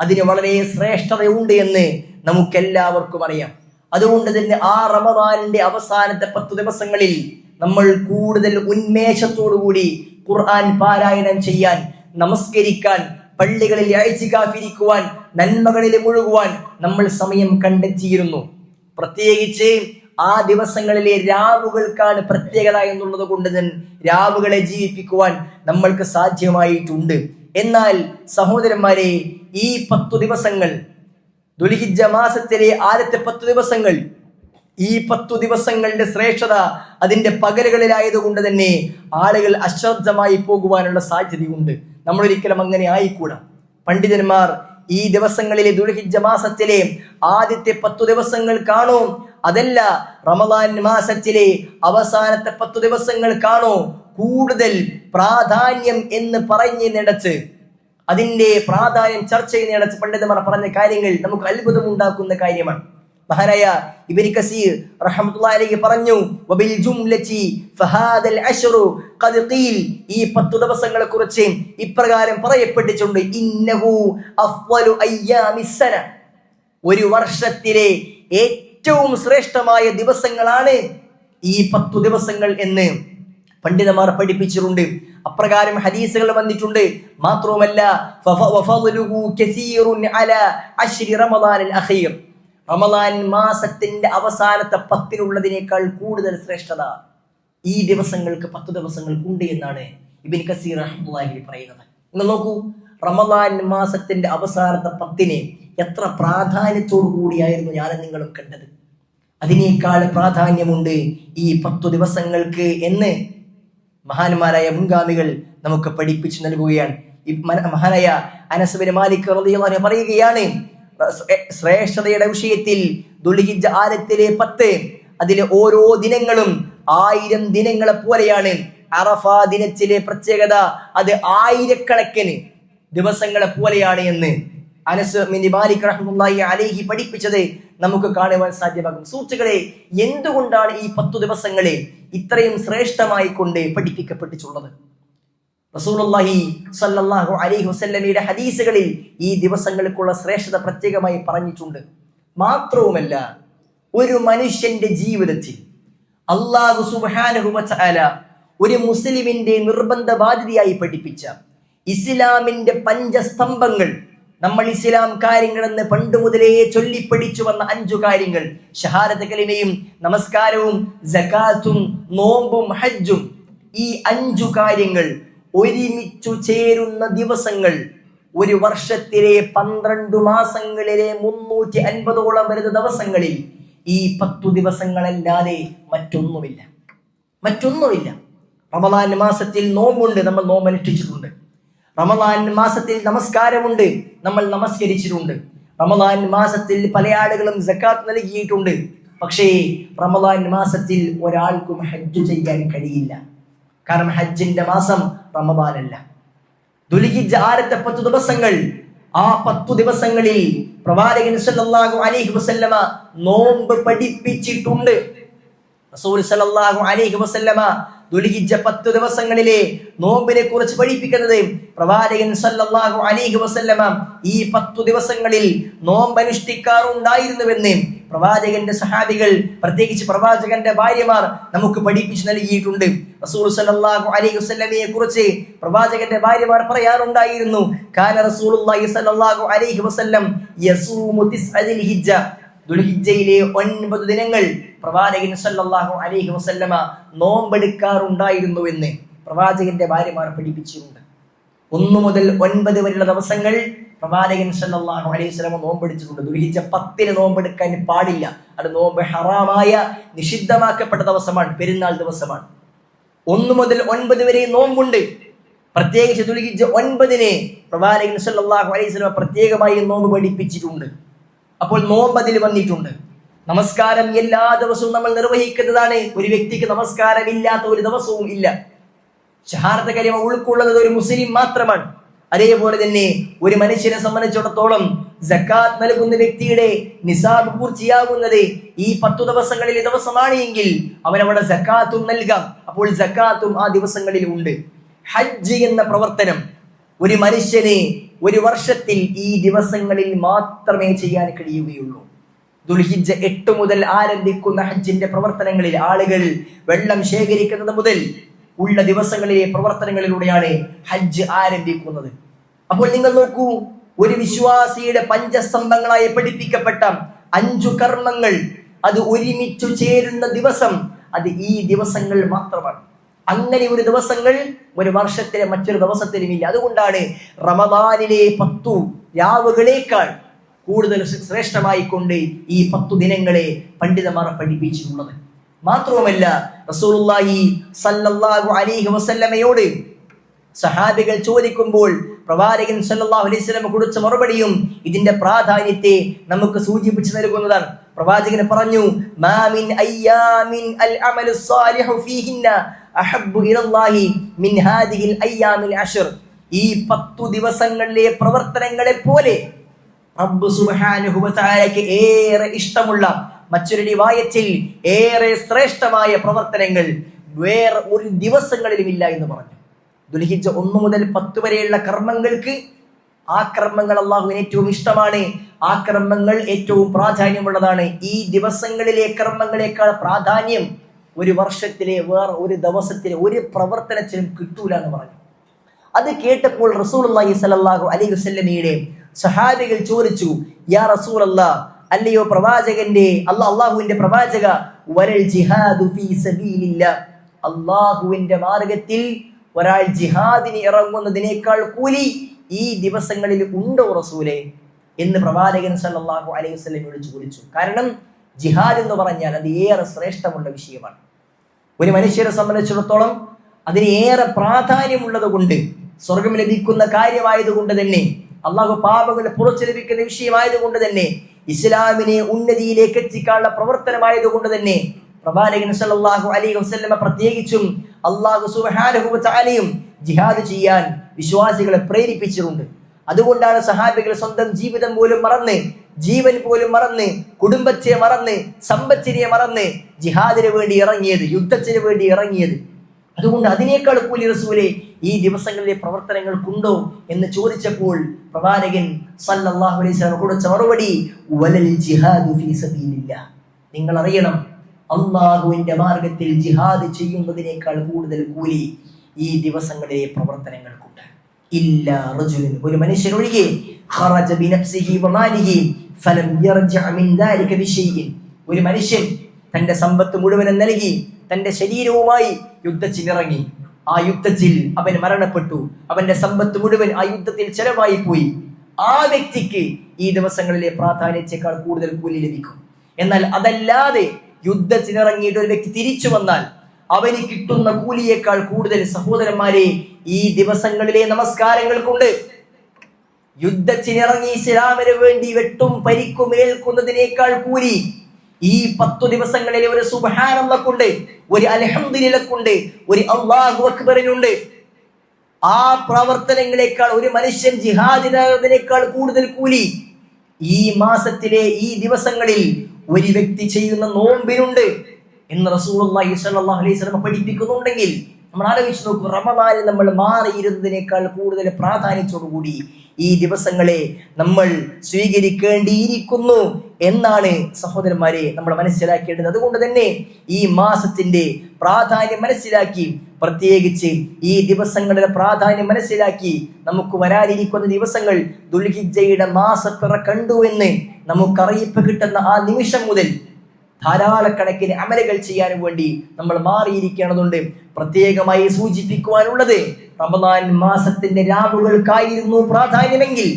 അതിന് വളരെ ശ്രേഷ്ഠതയുണ്ട് എന്ന് നമുക്കെല്ലാവർക്കും അറിയാം. അതുകൊണ്ട് തന്നെ ആ റമദാനിന്റെ അവസാനത്തെ പത്ത് ദിവസങ്ങളിൽ നമ്മൾ കൂടുതൽ ഉന്മേഷത്തോടുകൂടി ഖുർആൻ പാരായണം ചെയ്യാൻ നമസ്കരിക്കാൻ പള്ളികളിൽ അയച്ചിക്കാഫിരിക്കുവാൻ നന്മകളിൽ മുഴുകുവാൻ നമ്മൾ സമയം കണ്ടെത്തിയിരുന്നു. പ്രത്യേകിച്ച് ആ ദിവസങ്ങളിലെ രാവുകൾക്കാണ് പ്രത്യേകത എന്നുള്ളത് കൊണ്ട് തന്നെ രാവുകളെ ജീവിപ്പിക്കുവാൻ നമ്മൾക്ക് സാധ്യമായിട്ടുണ്ട്. എന്നാൽ സഹോദരന്മാരെ ഈ പത്തു ദിവസങ്ങൾ ദുലിഹിജ മാസത്തിലെ ആദ്യത്തെ പത്തു ദിവസങ്ങൾ ഈ പത്തു ദിവസങ്ങളുടെ ശ്രേഷ്ഠത അതിന്റെ പകലുകളിലായതുകൊണ്ട് തന്നെ ആളുകൾ അശ്രദ്ധമായി പോകുവാനുള്ള സാധ്യതയുണ്ട്. നമ്മൾ ഒരിക്കലും അങ്ങനെ ആയിക്കൂടാ. പണ്ഡിതന്മാർ ഈ ദിവസങ്ങളിലെ ദുൽഹിജ്ജ മാസത്തിലെ ആദ്യത്തെ പത്തു ദിവസങ്ങൾ കാണൂ. അതല്ല റമദാൻ മാസത്തിലെ അവസാനത്തെ പത്തു ദിവസങ്ങൾ കാണൂ. കൂടുതൽ പ്രാധാന്യം എന്ന് പറഞ്ഞ് നടച്ച് അതിന്റെ പ്രാധാന്യം ചർച്ച ചെയ്യുന്നിടത്ത് പണ്ഡിതന്മാർ പറഞ്ഞ കാര്യങ്ങൾ നമുക്ക് അത്ഭുതമുണ്ടാക്കുന്ന കാര്യമാണ്. മഹാനായ ഇബ്നു കസീർ അലൈഹി പറഞ്ഞു വബിൽ ജുംലതി ഫഹാദൽ അശ്റു ഖദ് ഖീൽ. ഈ 10 ദിവസങ്ങളെ കുറിച്ച് ഇപ്രകാരം പറയപ്പെട്ടിട്ടുണ്ട് ഇന്നഹു അഫ്വലു അയ്യാമിസ് സന. ഒരു വർഷത്തിലെ ഏറ്റവും ശ്രേഷ്ഠമായ ദിവസങ്ങളാണ് ഈ പത്തു ദിവസങ്ങൾ എന്ന് പണ്ഡിതന്മാർ പഠിപ്പിച്ചിട്ടുണ്ട്. അപ്രകാരം ഹദീസുകൾ വന്നിട്ടുണ്ട് മാത്രവുമല്ല റമദാൻ മാസത്തിന്റെ അവസാനത്തെ പത്തിനുള്ളതിനേക്കാൾ കൂടുതൽ ശ്രേഷ്ഠത ഈ ദിവസങ്ങൾക്ക് പത്ത് ദിവസങ്ങൾക്കുണ്ട് എന്നാണ് ഇബിൻ കസീർ റഹ്മുല്ലാഹി പറയുന്നത്. നിങ്ങൾ നോക്കൂ റമദാൻ മാസത്തിന്റെ അവസാനത്തെ പത്തിന് എത്ര പ്രാധാന്യത്തോടു കൂടിയായിരുന്നു ഞാൻ നിങ്ങളും കണ്ടത്. അതിനേക്കാൾ പ്രാധാന്യമുണ്ട് ഈ പത്തു ദിവസങ്ങൾക്ക് എന്ന് മഹാന്മാരായ മുൻഗാമികൾ നമുക്ക് പഠിപ്പിച്ചു നൽകുകയാണ്. മഹാനായ അനസുബിന് മാലിക് പറയുകയാണ് ശ്രേഷ്ഠതയുടെ വിഷയത്തിൽ ദുൽഹിജ്ജ ആരത്തിലെ പത്ത്. അതിലെ ഓരോ ദിനങ്ങളും ആയിരം ദിനങ്ങളെ പോലെയാണ്. അറഫ ദിനത്തിലെ പ്രത്യേകത അത് ആയിരക്കണക്കിന് ദിവസങ്ങളെ പോലെയാണ് എന്ന് അനസ് മാലിക് റഹ്മുല്ലായി അലൈഹി പഠിപ്പിച്ചത് നമുക്ക് കാണുവാൻ സാധ്യമാകും. സുഹൃത്തുക്കളെ എന്തുകൊണ്ടാണ് ഈ പത്തു ദിവസങ്ങളെ ഇത്രയും ശ്രേഷ്ഠമായി കൊണ്ട് പഠിപ്പിക്കപ്പെട്ടിട്ടുള്ളത്? റസൂലുള്ളാഹി സല്ലല്ലാഹു അലൈഹി വസല്ലമയുടെ ഹദീസുകളിൽ ഈ ദിവസങ്ങൾക്കുള്ള ശ്രേഷ്ഠത പ്രത്യേകമായി പറഞ്ഞിട്ടുണ്ട്. മാത്രവുമല്ല ഒരു മനുഷ്യന്റെ ജീവിതത്തിൽ അള്ളാഹു സുബ്ഹാനഹു വതആല ഒരു മുസ്ലിമിന്റെ നിർബന്ധ ബാധ്യതയായി പഠിപ്പിച്ച ഇസ്ലാമിന്റെ പഞ്ചസ്തംഭങ്ങൾ നമ്മൾ ഇസ്ലാം കാര്യങ്ങളെന്ന് പണ്ട് മുതലേ ചൊല്ലിപ്പടിച്ചു വന്ന അഞ്ചു കാര്യങ്ങൾ ഷഹാരത കലിമയും നമസ്കാരവും ജക്കാത്തും നോമ്പും ഹജ്ജും ഈ അഞ്ചു കാര്യങ്ങൾ ഒരുമിച്ചു ചേരുന്ന ദിവസങ്ങൾ. ഒരു വർഷത്തിലെ പന്ത്രണ്ട് മാസങ്ങളിലെ മുന്നൂറ്റി അൻപതോളം വരുന്ന ദിവസങ്ങളിൽ ഈ പത്തു ദിവസങ്ങളല്ലാതെ മറ്റൊന്നുമില്ല. മറ്റൊന്നുമില്ല. റമദാൻ മാസത്തിൽ നോമ്പുണ്ട് നമ്മൾ നോമ്പ് അനുഷ്ഠിച്ചിട്ടുണ്ട്. റമദാൻ മാസത്തിൽ നമസ്കാരമുണ്ട് നമ്മൾ നമസ്കരിച്ചിട്ടുണ്ട്. റമദാൻ മാസത്തിൽ പല ആളുകളും സക്കാത്ത് നൽകിയിട്ടുണ്ട്. പക്ഷേ റമദാൻ മാസത്തിൽ ഒരാൾക്കും ഹജ്ജ് ചെയ്യാൻ കഴിയില്ല. കാരണം ഹജ്ജിന്റെ മാസം റമദാനല്ല. ദുലിഹിജ് ആരത്തെ ദിവസങ്ങൾ? ആ പത്തു ദിവസങ്ങളിൽ പ്രവാചകൻ സല്ലല്ലാഹു അലൈഹി വസല്ലമ നോമ്പ് പഠിപ്പിച്ചിട്ടുണ്ട്. റസൂൽ സല്ലല്ലാഹു അലൈഹി വസല്ലമ ദുൽഹിജ്ജ പത്തു ദിവസങ്ങളിലെ നോമ്പിനെ കുറിച്ച് പഠിപ്പിക്കുന്നത് പ്രവാചകൻ സല്ലല്ലാഹു അലൈഹി വസല്ലമ ഈ പത്തു ദിവസങ്ങളിൽ നോമ്പ് അനുഷ്ഠിക്കാറുണ്ടായിരുന്നുവെന്ന് പ്രവാചകന്റെ സഹാബികൾ പ്രത്യേകിച്ച് പ്രവാചകന്റെ ഭാര്യമാർ നമുക്ക് പഠിപ്പിച്ചു നൽകിയിട്ടുണ്ട്. റസൂൽ സല്ലല്ലാഹു അലൈഹി വസല്ലമയെ കുറിച്ച് പ്രവാചകന്റെ ഭാര്യമാർ പറയാറുണ്ടായിരുന്നു. കാന റസൂലുള്ളാഹി സല്ലല്ലാഹു അലൈഹി വസല്ലം യസൂമു തിസ്അദിൽ ഹിജ്ജ. ദുൽഹിജ്ജയിലെ ഒൻപത് ദിനങ്ങൾ പ്രവാചകൻ സല്ലാഹു അലഹി വസല്ലമ നോമ്പെടുക്കാറുണ്ടായിരുന്നു എന്ന് പ്രവാചകന്റെ ഭാര്യമാർ പഠിപ്പിച്ചിട്ടുണ്ട്. ഒന്നു മുതൽ ഒൻപത് വരെയുള്ള ദിവസങ്ങൾ പ്രവാചകൻ സല്ലാഹു അലൈഹി വസല്ലമ നോമ്പെടുത്തിട്ടുണ്ട്. ദുൽഹിജ പത്തിന് നോമ്പെടുക്കാൻ പാടില്ല. അത് നോമ്പ് ഹറാമായ നിഷിദ്ധമാക്കപ്പെട്ട ദിവസമാണ് പെരുന്നാൾ ദിവസമാണ്. ഒന്നു മുതൽ ഒൻപത് വരെ നോമ്പുണ്ട്. പ്രത്യേകിച്ച് ദുൽഹിജ ഒൻപതിന് പ്രവാചകൻ സല്ലാഹു അലൈഹി സ്വലമ പ്രത്യേകമായി നോമ്പ് പഠിപ്പിച്ചിട്ടുണ്ട്. അപ്പോൾ നോമ്പ് അതിൽ വന്നിട്ടുണ്ട്. നമസ്കാരം എല്ലാ ദിവസവും നമ്മൾ നിർവഹിക്കുന്നതാണ്. ഒരു വ്യക്തിക്ക് നമസ്കാരം ഇല്ലാത്ത ഒരു ദിവസവും ഇല്ല. ഷഹാർത്ത കരിമ ഉൾക്കൊള്ളുന്നത് ഒരു മുസ്ലിം മാത്രമാണ്. അതേപോലെ തന്നെ ഒരു മനുഷ്യനെ സംബന്ധിച്ചിടത്തോളം ജക്കാത്ത് നൽകുന്ന വ്യക്തിയുടെ നിസാബ് പൂർത്തിയാകുന്നത് ഈ പത്തു ദിവസങ്ങളിലെ ദിവസമാണ് എങ്കിൽ അവനവിടെ ജക്കാത്തും നൽകാം. അപ്പോൾ ജക്കാത്തും ആ ദിവസങ്ങളിൽ ഉണ്ട്. ഹജ്ജ് എന്ന പ്രവർത്തനം ഒരു മനുഷ്യന് ഒരു വർഷത്തിൽ ഈ ദിവസങ്ങളിൽ മാത്രമേ ചെയ്യാൻ കഴിയുകയുള്ളൂ. ദുൽഹിജ്ജ എട്ട് മുതൽ ആരംഭിക്കുന്ന ഹജ്ജിന്റെ പ്രവർത്തനങ്ങളിൽ ആളുകൾ വെള്ളം ശേഖരിക്കുന്നത് മുതൽ ഉള്ള ദിവസങ്ങളിലെ പ്രവർത്തനങ്ങളിലൂടെയാണ് ഹജ്ജ് ആരംഭിക്കുന്നത്. അപ്പോൾ നിങ്ങൾ നോക്കൂ ഒരു വിശ്വാസിയുടെ പഞ്ചസ്തംഭങ്ങളായി പഠിപ്പിക്കപ്പെട്ട അഞ്ചു കർമ്മങ്ങൾ അത് ഒരുമിച്ചു ചേരുന്ന ദിവസം അത് ഈ ദിവസങ്ങൾ മാത്രമാണ്. അങ്ങനെ ഒരു ദിവസങ്ങൾ ഒരു വർഷത്തിലെ മറ്റൊരു ദിവസത്തിലുമില്ല. അതുകൊണ്ടാണ് റമദാനിലെ പത്തു രാവുകളേക്കാൾ കൂടുതൽ ശ്രേഷ്ഠമായി കൊണ്ട് ഈ പത്തു ദിനങ്ങളെ പണ്ഡിതന്മാർ പഠിപ്പിച്ചിട്ടുള്ളത്. മാത്രവുമല്ല റസൂലുള്ളാഹി സല്ലല്ലാഹു അലൈഹി വസല്ലമയോട് സഹാബികൾ ചോദിക്കുമ്പോൾ പ്രവാചകൻ സല്ലല്ലാഹു അലൈഹി വസല്ലം കൊടുത്ത മറുപടിയും ഇതിന്റെ പ്രാധാന്യത്തെ നമുക്ക് സൂചിപ്പിച്ചു നൽകുന്നതാണ്. പ്രവാചകൻ പറഞ്ഞു മാമിൻ അൽ അമലു സാലിഹു അഹബ്ബു മിൻ ഹാദിഹിൽ ഈ പത്തു ദിവസങ്ങളിലെ പ്രവർത്തനങ്ങളെ പോലെ റബ്ബ് സുബ്ഹാനഹു ഏറെ ഇഷ്ടമുള്ള മറ്റൊരു റിവായത്തിൽ ഏറെ ശ്രേഷ്ഠമായ പ്രവർത്തനങ്ങൾ വേറെ ഒരു ദിവസങ്ങളിലും ഇല്ല എന്ന് പറഞ്ഞു. ദുൽഹിജ്ജ ഒന്ന് മുതൽ പത്ത് വരെയുള്ള കർമ്മങ്ങൾക്ക് ആ കർമ്മങ്ങൾ അള്ളാഹുവിന് ഏറ്റവും ഇഷ്ടമാണ്. ആ കർമ്മങ്ങൾ ഏറ്റവും പ്രാധാന്യമുള്ളതാണ്. ഈ ദിവസങ്ങളിലെ കർമ്മങ്ങളെക്കാൾ പ്രാധാന്യം ഒരു വർഷത്തിലെ വേറെ ഒരു ദിവസത്തിലെ ഒരു പ്രവർത്തനത്തിനും കിട്ടൂല എന്ന് പറഞ്ഞു. അത് കേട്ടപ്പോൾ റസൂൽ റസൂലുള്ളാഹി സലാഹു അലൈഹി വസ്ലമിയുടെ സഹാബികൾ ചോദിച്ചു യാ റസൂൽ അല്ലാ അല്ലയോ പ്രവാചകന്റെ അല്ല അള്ളാഹുവിന്റെ പ്രവാചക വരൽ ജിഹാദു ഫീ അള്ളാഹുവിന്റെ മാർഗത്തിൽ ഒരാൾ ജിഹാദിന് ഇറങ്ങുന്നതിനേക്കാൾ കൂലി ഈ ദിവസങ്ങളിൽ ഉണ്ടോ റസൂലെ എന്ന് പ്രവാചകൻ സല്ലാഹു അലൈഹി വസല്ലമയോട് ചോദിച്ചു. കാരണം ജിഹാദ് എന്ന് പറഞ്ഞാൽ അത് ഏറെ ശ്രേഷ്ഠമുള്ള വിഷയമാണ്. ഒരു മനുഷ്യരെ സംബന്ധിച്ചിടത്തോളം അതിന് ഏറെ പ്രാധാന്യമുള്ളത് കൊണ്ട് സ്വർഗം ലഭിക്കുന്ന കാര്യമായതുകൊണ്ട് തന്നെ അള്ളാഹു പാപങ്ങൾ പുറച്ചു ലഭിക്കുന്ന വിഷയമായതുകൊണ്ട് തന്നെ ഇസ്ലാമിനെ ഉന്നതിയിലേക്ക് എത്തിക്കാനുള്ള പ്രവർത്തനമായതുകൊണ്ട് തന്നെ പ്രവാചകൻ സല്ലല്ലാഹു അലൈഹി വസല്ലമ പ്രത്യേകിച്ചും അള്ളാഹു സുബ്ഹാനഹു ജിഹാദ് ചെയ്യാൻ വിശ്വാസികളെ പ്രേരിപ്പിച്ചിട്ടുണ്ട്. അതുകൊണ്ടാണ് സഹാബികൾ സ്വന്തം ജീവിതം പോലും മറന്ന് ജീവൻ പോലും മറന്ന് കുടുംബത്തെ മറന്ന് സമ്പത്തിനെ മറന്ന് ജിഹാദിന് വേണ്ടി ഇറങ്ങിയത് യുദ്ധത്തിന് വേണ്ടി ഇറങ്ങിയത്. അതുകൊണ്ട് അതിനേക്കാൾ കൂലി റസൂലെ ഈ ദിവസങ്ങളിലെ പ്രവർത്തനങ്ങൾക്കുണ്ടോ എന്ന് ചോദിച്ചപ്പോൾ പ്രവാചകൻ സല്ലല്ലാഹു അലൈഹി വസല്ലം കൊടുത്ത മറുപടി വലൽ ജിഹാദു ഫീ സബീലില്ലാ. നിങ്ങൾ അറിയണം അള്ളാഹുവിന്റെ മാർഗത്തിൽ ജിഹാദ് ചെയ്യുന്നതിനേക്കാൾ കൂടുതൽ കൂലി ഈ ദിവസങ്ങളിലെ പ്രവർത്തനങ്ങൾക്കുണ്ട്. ഇല്ല റജുലിൻ ഒരു മനുഷ്യൻ ഒഴികെ ഖറജ ബിനഫ്സിഹി വമാലിഹി ഫലം യർജഅ മിൻ ദാലിക ബിശൈഇൻ ഒരു മനുഷ്യൻ തന്റെ സമ്പത്ത് മുഴുവനും നൽകി തന്റെ ശരീരവുമായി യുദ്ധത്തിനിറങ്ങി. ആ യുദ്ധത്തിൽ അവൻ മരണപ്പെട്ടു. അവന്റെ സമ്പത്ത് മുഴുവൻ ആ യുദ്ധത്തിൽ ചെലവായി പോയി. ആ വ്യക്തിക്ക് ഈ ദിവസങ്ങളിലെ പ്രാധാന്യത്തെക്കാൾ കൂടുതൽ കൂലി ലഭിക്കും. എന്നാൽ അതല്ലാതെ യുദ്ധത്തിനിറങ്ങിയിട്ട് ഒരു വ്യക്തി തിരിച്ചു വന്നാൽ അവന് കിട്ടുന്ന കൂലിയേക്കാൾ കൂടുതൽ സഹോദരന്മാരെ ഈ ദിവസങ്ങളിലെ നമസ്കാരങ്ങൾക്കുണ്ട്. യുദ്ധത്തിനിറങ്ങി ഇസ്ലാമിന് വേണ്ടി വെട്ടും പരിക്കും ഏൽക്കുന്നതിനേക്കാൾ കൂലി ഈ പത്തു ദിവസങ്ങളിൽ ഒരു സുബഹാനല്ലക്കുണ്ട് ഒരു അലഹദിലക്കുണ്ട് ഒരു അള്ളാഹു അക്ബറിനുണ്ട്. ആ പ്രവർത്തനങ്ങളെക്കാൾ ഒരു മനുഷ്യൻ ജിഹാദിനേക്കാൾ കൂടുതൽ കൂലി ഈ മാസത്തിലെ ഈ ദിവസങ്ങളിൽ ഒരു വ്യക്തി ചെയ്യുന്ന നോമ്പിനുണ്ട് എന്ന് സ്വല്ലല്ലാഹു അലൈഹി പഠിപ്പിക്കുന്നുണ്ടെങ്കിൽ നമ്മൾ ആലോചിച്ച് നോക്കും റമദാനിൽ നമ്മൾ മാറിയിരുന്നതിനേക്കാൾ കൂടുതൽ പ്രാധാന്യത്തോടുകൂടി ഈ ദിവസങ്ങളെ നമ്മൾ സ്വീകരിക്കേണ്ടിയിരിക്കുന്നു എന്നാണ് സഹോദരന്മാരെ നമ്മൾ മനസ്സിലാക്കേണ്ടത്. അതുകൊണ്ട് തന്നെ ഈ മാസത്തിന്റെ പ്രാധാന്യം മനസ്സിലാക്കി പ്രത്യേകിച്ച് ഈ ദിവസങ്ങളുടെ പ്രാധാന്യം മനസ്സിലാക്കി നമുക്ക് വരാനിരിക്കുന്ന ദിവസങ്ങൾ ദുൽഹിജയുടെ മാസപ്പിറ കണ്ടു എന്ന് നമുക്കറിയിപ്പ് കിട്ടുന്ന ആ നിമിഷം മുതൽ ധാരാളക്കണക്കിന് അമലുകൾ ചെയ്യാൻ വേണ്ടി നമ്മൾ മാറിയിരിക്കേണ്ടതുണ്ട്. പ്രത്യേകമായി സൂചിപ്പിക്കുവാനുള്ളത് റമദാൻ മാസത്തിന്റെ രാവുകൾക്കായിരുന്നു പ്രാധാന്യമെങ്കിൽ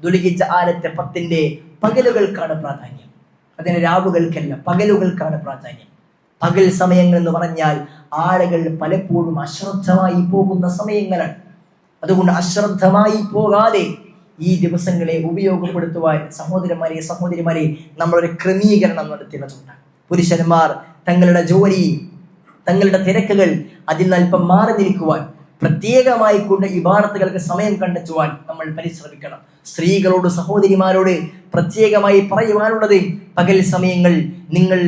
ദുലിഹിജ ആലത്തെ പത്തിന്റെ പകലുകൾക്കാണ് പ്രാധാന്യം. അതിന് രാവുകൾക്കല്ല പകലുകൾക്കാണ് പ്രാധാന്യം. പകൽ സമയങ്ങൾ എന്ന് പറഞ്ഞാൽ ആളുകൾ പലപ്പോഴും അശ്രദ്ധമായി പോകുന്ന സമയങ്ങളാണ്. അതുകൊണ്ട് അശ്രദ്ധമായി പോകാതെ ഈ ദിവസങ്ങളെ ഉപയോഗപ്പെടുത്തുവാൻ സഹോദരന്മാരെ സഹോദരിമാരെ നമ്മളൊരു ക്രമീകരണം നടത്തേണ്ടതുണ്ട്. പുരുഷന്മാർ തങ്ങളുടെ ജോലി തങ്ങളുടെ തിരക്കുകൾ അതിൽ നിന്ന് അല്പം മാറി നിൽക്കുവാൻ പ്രത്യേകമായി കൊണ്ട് ഇബാറത്തുകൾക്ക് സമയം കണ്ടെത്തുവാൻ നമ്മൾ പരിശ്രമിക്കണം. സ്ത്രീകളോട് സഹോദരിമാരോട് പ്രത്യേകമായി പറയുവാനുള്ളത് പകൽ സമയങ്ങൾ നിങ്ങൾ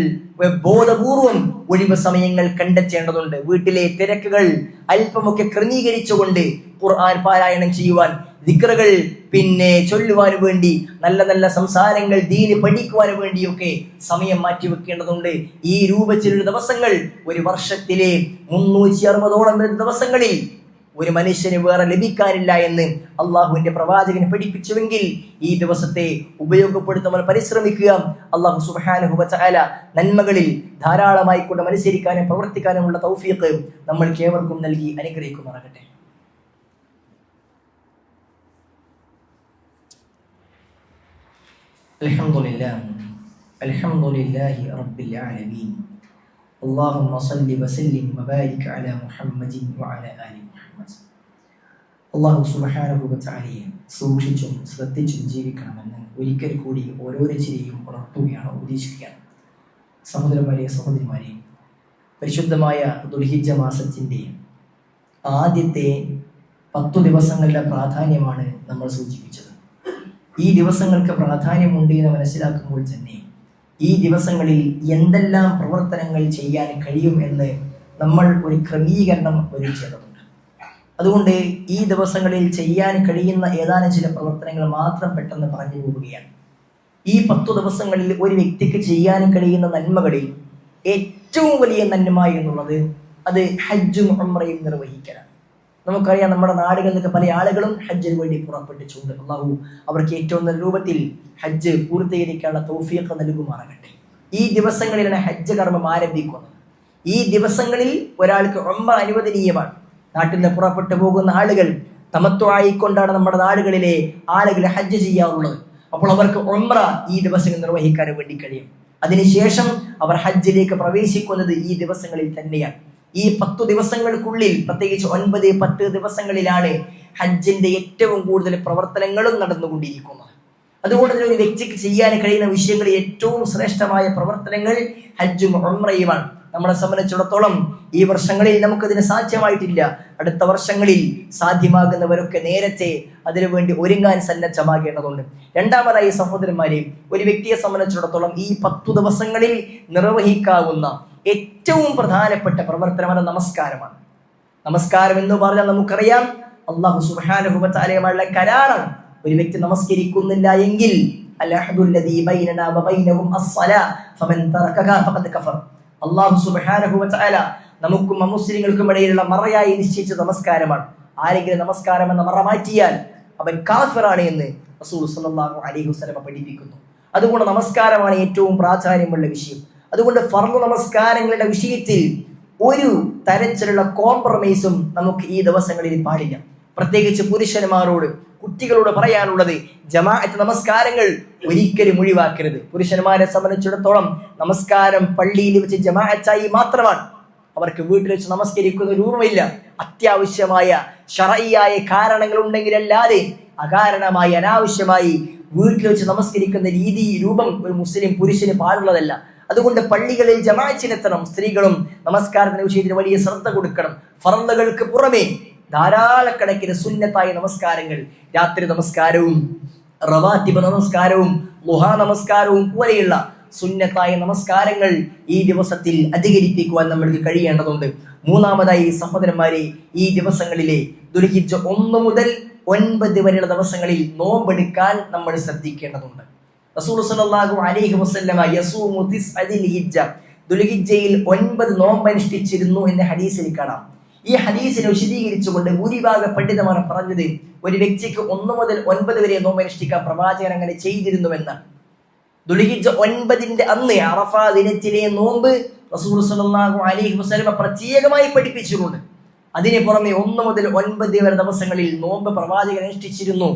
ബോധപൂർവം ഒഴിവ് സമയങ്ങൾ കണ്ടെത്തേണ്ടതുണ്ട്. വീട്ടിലെ തിരക്കുകൾ അല്പമൊക്കെ ക്രമീകരിച്ചുകൊണ്ട് ഖുർആൻ പാരായണം ചെയ്യുവാൻ ദിക്റുകൾ പിന്നെ ചൊല്ലുവാൻ വേണ്ടി നല്ല നല്ല സംസാരങ്ങൾ ദീന് പഠിക്കുവാൻ വേണ്ടിയൊക്കെ സമയം മാറ്റി വെക്കേണ്ടതുണ്ട് ഈ രൂപത്തിലുള്ള ദിവസങ്ങൾ ഒരു വർഷത്തിലെ മുന്നൂറ്റി അറുപതോളം ദിവസങ്ങളിൽ ഒരു മനുഷ്യന് വേറെ ലഭിക്കാനില്ല എന്ന് അള്ളാഹുവിന്റെ പ്രവാചകൻ പഠിപ്പിച്ചുവെങ്കിൽ ഈ ദിവസത്തെ ഉപയോഗപ്പെടുത്തുവാൻ പരിശ്രമിക്കുക അള്ളാഹു സുബാനുഹുബ ചാല നന്മകളിൽ ധാരാളമായി കൊണ്ട് മത്സരിക്കാനും പ്രവർത്തിക്കാനുമുള്ള തൗഫീഖ് നമ്മൾക്ക് ഏവർക്കും നൽകി അനുഗ്രഹിക്കുമാറാകട്ടെ الحمد لله الحمد لله رب العالمين اللهم صل وسلم وبارك على محمد وعلى آل محمد അള്ളാഹു സുബഹാനുഭവത്താലിയെ സൂക്ഷിച്ചും ശ്രദ്ധിച്ചും ജീവിക്കണമെന്ന് ഒരിക്കൽ കൂടി ഓരോരുത്തരെയും ഉണർത്തുകയാണ് ഉപദേശിക്കുകയാണ് സഹോദരന്മാരെ സഹോദരിമാരെ പരിശുദ്ധമായ ദുൽഹിജ മാസത്തിന്റെ ആദ്യത്തെ പത്തു ദിവസങ്ങളുടെ പ്രാധാന്യമാണ് നമ്മൾ സൂചിപ്പിച്ചത്. ഈ ദിവസങ്ങൾക്ക് പ്രാധാന്യമുണ്ട് എന്ന് മനസ്സിലാക്കുമ്പോൾ തന്നെ ഈ ദിവസങ്ങളിൽ എന്തെല്ലാം പ്രവർത്തനങ്ങൾ ചെയ്യാൻ കഴിയും എന്ന് നമ്മൾ ഒരു ക്രമീകരണം ഒരുക്കേണ്ടതുണ്ട്. അതുകൊണ്ട് ഈ ദിവസങ്ങളിൽ ചെയ്യാൻ കഴിയുന്ന ഏതാനും ചില പ്രവർത്തനങ്ങൾ മാത്രം പെട്ടെന്ന് പറഞ്ഞു പോവുകയാണ്. ഈ പത്തു ദിവസങ്ങളിൽ ഒരു വ്യക്തിക്ക് ചെയ്യാൻ കഴിയുന്ന നന്മകളിൽ ഏറ്റവും വലിയ നന്മ എന്നുള്ളത് അത് ഹജ്ജും ഉംറയും നിർവഹിക്കലാണ്. നമുക്കറിയാം നമ്മുടെ നാടുകളിലൊക്കെ പല ആളുകളും ഹജ്ജിന് വേണ്ടി പുറപ്പെട്ടിട്ടുണ്ട്. അള്ളാഹു അവർക്ക് ഏറ്റവും നല്ല രൂപത്തിൽ ഹജ്ജ് പൂർത്തീകരിക്കാനുള്ള തൗഫീഖ് നൽകുമാറാകട്ടെ. ഈ ദിവസങ്ങളിലാണ് ഹജ്ജ് കർമ്മം ആരംഭിക്കുന്നത്. ഈ ദിവസങ്ങളിൽ ഒരാൾക്ക് ഉംറ അനുവദനീയമാണ്. നാട്ടിൽ നിന്ന് പുറപ്പെട്ടു പോകുന്ന ആളുകൾ തമത്വമായിക്കൊണ്ടാണ് നമ്മുടെ നാടുകളിലെ ആളുകൾ ഹജ്ജ് ചെയ്യാറുള്ളത്. അപ്പോൾ അവർക്ക് ഒമ്ര ഈ ദിവസങ്ങൾ നിർവഹിക്കാൻ വേണ്ടി കഴിയും. അതിനുശേഷം അവർ ഹജ്ജിലേക്ക് പ്രവേശിക്കുന്നത് ഈ ദിവസങ്ങളിൽ തന്നെയാണ്. ഈ പത്തു ദിവസങ്ങൾക്കുള്ളിൽ പ്രത്യേകിച്ച് ഒൻപത് പത്ത് ദിവസങ്ങളിലാണ് ഹജ്ജിന്റെ ഏറ്റവും കൂടുതൽ പ്രവർത്തനങ്ങളും നടന്നുകൊണ്ടിരിക്കുന്നത്. അതുകൊണ്ട് തന്നെ ഒരു വ്യക്തിക്ക് ചെയ്യാൻ കഴിയുന്ന വിഷയങ്ങളിൽ ഏറ്റവും ശ്രേഷ്ഠമായ പ്രവർത്തനങ്ങൾ ഹജ്ജും ഉംറയുമാണ്. നമ്മളെ സംബന്ധിച്ചിടത്തോളം ഈ വർഷങ്ങളിൽ നമുക്കതിന് സാധ്യമായിട്ടില്ല. അടുത്ത വർഷങ്ങളിൽ സാധ്യമാകുന്നവരൊക്കെ നേരത്തെ അതിനുവേണ്ടി ഒരുങ്ങാൻ സന്നദ്ധമാകേണ്ടതുണ്ട്. രണ്ടാമതായി സഹോദരന്മാരെ ഒരു വ്യക്തിയെ സംബന്ധിച്ചിടത്തോളം ഈ പത്തു ദിവസങ്ങളിൽ നിർവഹിക്കാവുന്ന ഏറ്റവും പ്രധാനപ്പെട്ട പ്രവർത്തനമാണ് നമസ്കാരമാണ്. നമസ്കാരം എന്ന് പറഞ്ഞാൽ നമുക്കറിയാം അള്ളാഹു സുബാനുഭവത്താലയമായുള്ള കരാറാണ്. ഒരു വ്യക്തി നമസ്കരിക്കുന്നില്ല എങ്കിൽ അള്ളാഹു സുബാനഹുല നമുക്കും അമുസ്ലിങ്ങൾക്കും ഇടയിലുള്ള മറയായി നിശ്ചയിച്ച നമസ്കാരമാണ്. ആരെങ്കിലും നമസ്കാരം എന്ന മറ മാറ്റിയാൽ അവൻ കാഫിറാണ് എന്ന് റസൂൽ സല്ലല്ലാഹു അലി ഹുസലമ പഠിപ്പിക്കുന്നു. അതുകൊണ്ട് നമസ്കാരമാണ് ഏറ്റവും പ്രാധാന്യമുള്ള വിഷയം. അതുകൊണ്ട് ഫർദ് നമസ്കാരങ്ങളുടെ വിഷയത്തിൽ ഒരു തരത്തിലുള്ള കോംപ്രമൈസും നമുക്ക് ഈ ദിവസങ്ങളിൽ പാടില്ല. പ്രത്യേകിച്ച് പുരുഷന്മാരോട് കുട്ടികളോട് പറയാനുള്ളത് ജമാഅത്ത് നമസ്കാരങ്ങൾ ഒരിക്കലും ഒഴിവാക്കരുത്. പുരുഷന്മാരെ സംബന്ധിച്ചിടത്തോളം നമസ്കാരം പള്ളിയിൽ വെച്ച് ജമാഅത്തായി മാത്രമാണ്. അവർക്ക് വീട്ടിൽ വെച്ച് നമസ്കരിക്കുന്ന രൂപമില്ല അത്യാവശ്യമായ ഷറയ്യായ കാരണങ്ങൾ ഉണ്ടെങ്കിലല്ലാതെ അകാരണമായി അനാവശ്യമായി വീട്ടിൽ വെച്ച് നമസ്കരിക്കുന്ന രീതി രൂപം ഒരു മുസ്ലിം പുരുഷന് പാടുള്ളതല്ല. അതുകൊണ്ട് പള്ളികളിൽ ജമാഅത്തിനെത്തണം. സ്ത്രീകളും നമസ്കാരത്തിന് വിഷയത്തിൽ വലിയ ശ്രദ്ധ കൊടുക്കണം. ഫറന്നുകൾക്ക് പുറമെ ധാരാളക്കണക്കിന് സുന്നത്തായ നമസ്കാരങ്ങൾ. രാത്രി നമസ്കാരവും റവാത്തിബ നമസ്കാരവും മുഹാ നമസ്കാരവും പോലെയുള്ള സുന്നത്തായ നമസ്കാരങ്ങൾ ഈ ദിവസത്തിൽ അധികരിപ്പിക്കുവാൻ നമ്മൾക്ക് കഴിയേണ്ടതുണ്ട്. മൂന്നാമതായി സഹോദരന്മാരെ ഈ ദിവസങ്ങളിലെ ദുരിഹിച്ച ഒന്ന് മുതൽ ഒൻപത് വരെയുള്ള ദിവസങ്ങളിൽ നോമ്പെടുക്കാൻ നമ്മൾ ശ്രദ്ധിക്കേണ്ടതുണ്ട്. റസൂൽ അലൈഹി വസല്ലമ ഒൻപത് നോമ്പ് അനുഷ്ഠിച്ചിരുന്നു എന്ന ഹദീസിൽ കാണാം. ഈ ഹദീസിനെ വിശദീകരിച്ചുകൊണ്ട് ഭൂരിഭാഗ പണ്ഡിതമാർ പറഞ്ഞത് ഒരു വ്യക്തിക്ക് ഒന്ന് മുതൽ ഒൻപത് വരെ നോമനുഷ്ഠിക്കാൻ പ്രവാചകൻ അങ്ങനെ ചെയ്തിരുന്നുവെന്ന് ദുളിഹിജ ഒൻപതിന്റെ അന്ന് അറഫ ദിനത്തിലെ നോമ്പ് റസൂൽ സല്ലല്ലാഹു അലൈഹി വസല്ലമ പ്രത്യേകമായി പഠിപ്പിച്ചിട്ടുണ്ട്. അതിനു പുറമെ ഒന്ന് മുതൽ ഒൻപത് വരെ ദിവസങ്ങളിൽ നോമ്പ് പ്രവാചകൻ അനുഷ്ഠിച്ചിരുന്നു.